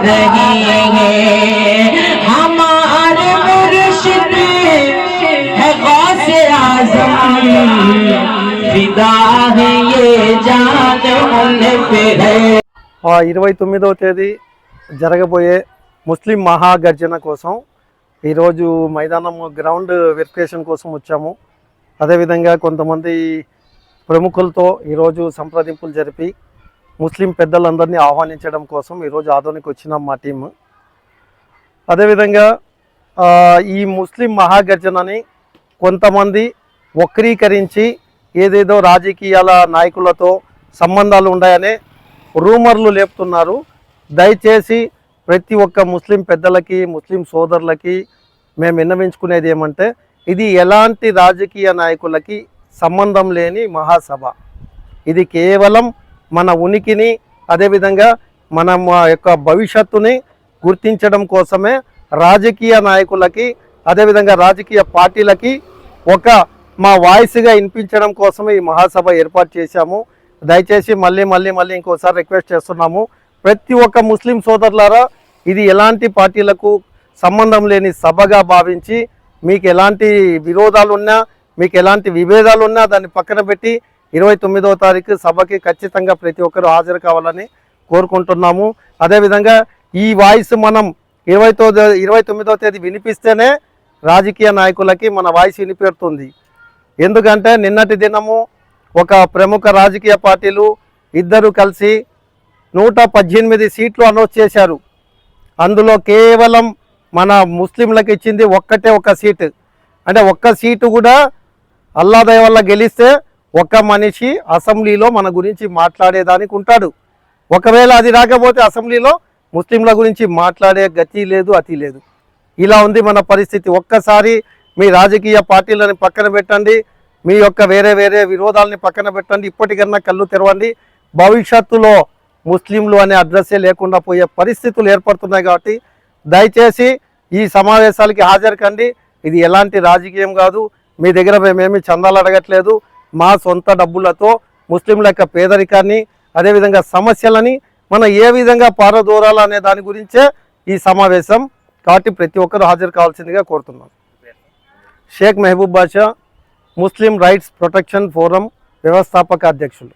रही है हमारे मुर्शिद है गौसे आजम फिदा है ये जान उन पे है ఆ ఇరవై తొమ్మిదవ తేదీ జరగబోయే ముస్లిం మహాగర్జన కోసం ఈరోజు మైదానం గ్రౌండ్ వెరిఫికేషన్ కోసం వచ్చాము అదేవిధంగా కొంతమంది ప్రముఖులతో ఈరోజు సంప్రదింపులు జరిపి ముస్లిం పెద్దలందరినీ ఆహ్వానించడం కోసం ఈరోజు ఆదోనికి వచ్చినాం మా టీము. అదేవిధంగా ఈ ముస్లిం మహాగర్జనని కొంతమంది వక్రీకరించి ఏదేదో రాజకీయాల నాయకులతో సంబంధాలు ఉన్నాయనే రూమర్లు లేపుతున్నారు. దయచేసి ప్రతి ఒక్క ముస్లిం పెద్దలకి ముస్లిం సోదరులకి మేము విన్నవించుకునేది ఏమంటే ఇది ఎలాంటి రాజకీయ నాయకులకి సంబంధం లేని మహాసభ. ఇది కేవలం మన ఉనికిని అదేవిధంగా మన మా యొక్క భవిష్యత్తుని గుర్తించడం కోసమే రాజకీయ నాయకులకి అదేవిధంగా రాజకీయ పార్టీలకి ఒక మా వాయిస్గా వినిపించడం కోసమే ఈ మహాసభ ఏర్పాటు చేశాము. దయచేసి మళ్ళీ మళ్ళీ మళ్ళీ ఇంకోసారి రిక్వెస్ట్ చేస్తున్నాము. ప్రతి ఒక్క ముస్లిం సోదరులారా ఇది ఎలాంటి పార్టీలకు సంబంధం లేని సభగా భావించి మీకు ఎలాంటి విరోధాలు ఉన్నా మీకు ఎలాంటి విభేదాలు ఉన్నా దాన్ని పక్కన పెట్టి ఇరవై తొమ్మిదవ తారీఖు సభకి ఖచ్చితంగా ప్రతి ఒక్కరూ హాజరు కావాలని కోరుకుంటున్నాము. అదేవిధంగా ఈ వాయిస్ మనం ఇరవై తొమ్మిదో ఇరవై తొమ్మిదవ తేదీ వినిపిస్తేనే రాజకీయ నాయకులకి మన వాయిస్ వినిపెడుతుంది. ఎందుకంటే నిన్నటి దినము ఒక ప్రముఖ రాజకీయ పార్టీలు ఇద్దరు కలిసి నూట పద్దెనిమిది సీట్లు అనౌన్స్ చేశారు. అందులో కేవలం మన ముస్లింలకు ఇచ్చింది ఒక్కటే ఒక సీటు. అంటే ఒక్క సీటు కూడా అల్లాదయ వల్ల గెలిస్తే ఒక మనిషి అసెంబ్లీలో మన గురించి మాట్లాడేదానికి ఉంటాడు. ఒకవేళ అది రాకపోతే అసెంబ్లీలో ముస్లింల గురించి మాట్లాడే గతి లేదు అతి లేదు. ఇలా ఉంది మన పరిస్థితి. ఒక్కసారి మీ రాజకీయ పార్టీలను పక్కన పెట్టండి. మీ యొక్క వేరే వేరే విరోధాలని పక్కన పెట్టండి. ఇప్పటికన్నా కళ్ళు తెరవండి. భవిష్యత్తులో ముస్లింలు అనే అడ్రస్సే లేకుండా పోయే పరిస్థితులు ఏర్పడుతున్నాయి కాబట్టి దయచేసి ఈ సమావేశాలకి హాజరు కండి. ఇది ఎలాంటి రాజకీయం కాదు. మీ దగ్గర మేమేమి చందాలు అడగట్లేదు. మా సొంత డబ్బులతో ముస్లింల యొక్క పేదరికాన్ని అదేవిధంగా సమస్యలని మనం ఏ విధంగా పారదూరాలనే అనే దాని గురించే ఈ సమావేశం కాబట్టి ప్రతి ఒక్కరూ హాజరు కావాల్సిందిగా కోరుతున్నాం. Shaik Mehboob Basha Muslim rights protection forum వ్యవస్థాపక అధ్యక్షులు.